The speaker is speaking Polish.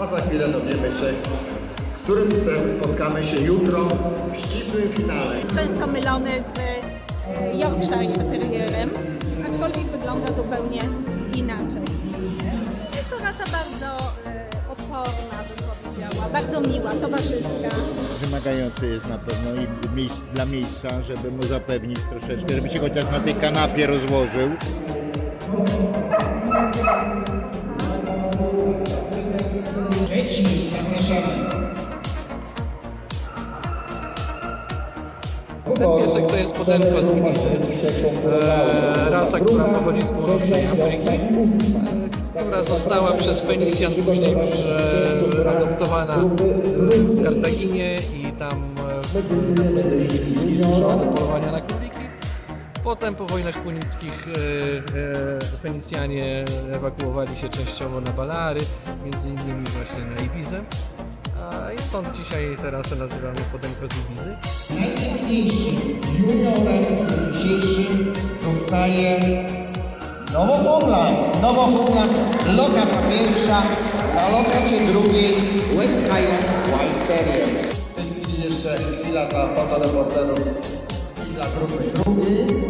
a za chwilę dowiemy się, z którym psem spotkamy się jutro w ścisłym finale. często mylony z e, Yorkshire Terrierem, aczkolwiek wygląda zupełnie inaczej. Jest to rasa bardzo e, odporna, bym powiedziała, bardzo miła, towarzyska. Wymagający jest na pewno i miejsc, dla miejsca, żeby mu zapewnić troszeczkę, żeby się chociaż na tej kanapie rozłożył. Dzieci, zapraszamy. Ten piesek to jest Podenko z Ibizy. E, rasa, która pochodzi z północnej Afryki, e, która została przez Fenicjan później przeadoptowana w Kartaginie i tam na pustyni libijskiej służyła do polowania na króliki. Potem po wojnach punickich e, e, Fenicjanie ewakuowali się częściowo na Baleary, między innymi właśnie na Ibizę. A I stąd dzisiaj tę rasę nazywamy Podenko z Ibizy. Najpiękniejszy juniorem dzisiejszym zostaje Nowofunland. Nowofunland, lokata pierwsza, na lokacie drugiej West Highland White Terrier. W tej chwili jeszcze chwila dla fotoreporterów i dla grupy drugiej.